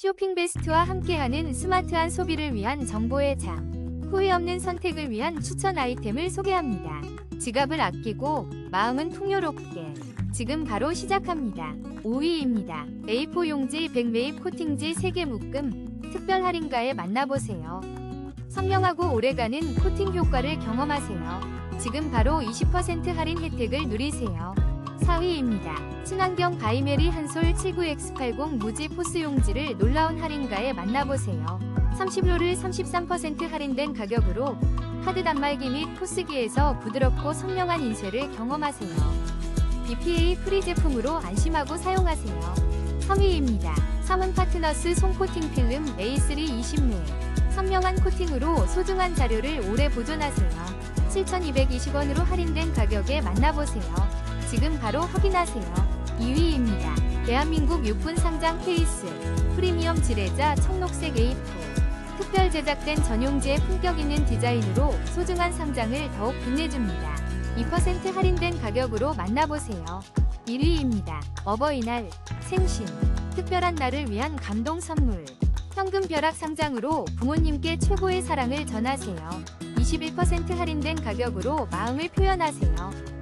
쇼핑 베스트와 함께하는 스마트한 소비를 위한 정보의 장. 후회 없는 선택을 위한 추천 아이템을 소개합니다. 지갑을 아끼고 마음은 풍요롭게. 지금 바로 시작합니다. 5위입니다. A4 용지 100매입 코팅지 3개 묶음. 특별 할인가에 만나보세요. 선명하고 오래가는 코팅 효과를 경험하세요. 지금 바로 20% 할인 혜택을 누리세요. 4위입니다. 친환경 바이메리 한솔 79X80 무지 포스 용지를 놀라운 할인가에 만나보세요. 30로를 33% 할인된 가격으로 카드 단말기 및 포스기에서 부드럽고 선명한 인쇄를 경험하세요. BPA 프리 제품으로 안심하고 사용하세요. 3위입니다. 삼은 파트너스 손코팅 필름 A3 20매 선명한 코팅으로 소중한 자료를 오래 보존하세요. 7,220원으로 할인된 가격에 만나보세요. 지금 바로 확인하세요. 2위입니다. 대한민국 6분 상장 케이스 프리미엄 지뢰자 청록색 A4 특별 제작된 전용지의 품격 있는 디자인으로 소중한 상장을 더욱 빛내줍니다. 2% 할인된 가격으로 만나보세요. 1위입니다. 어버이날 생신 특별한 날을 위한 감동 선물 현금 벼락 상장으로 부모님께 최고의 사랑을 전하세요. 21% 할인된 가격으로 마음을 표현하세요.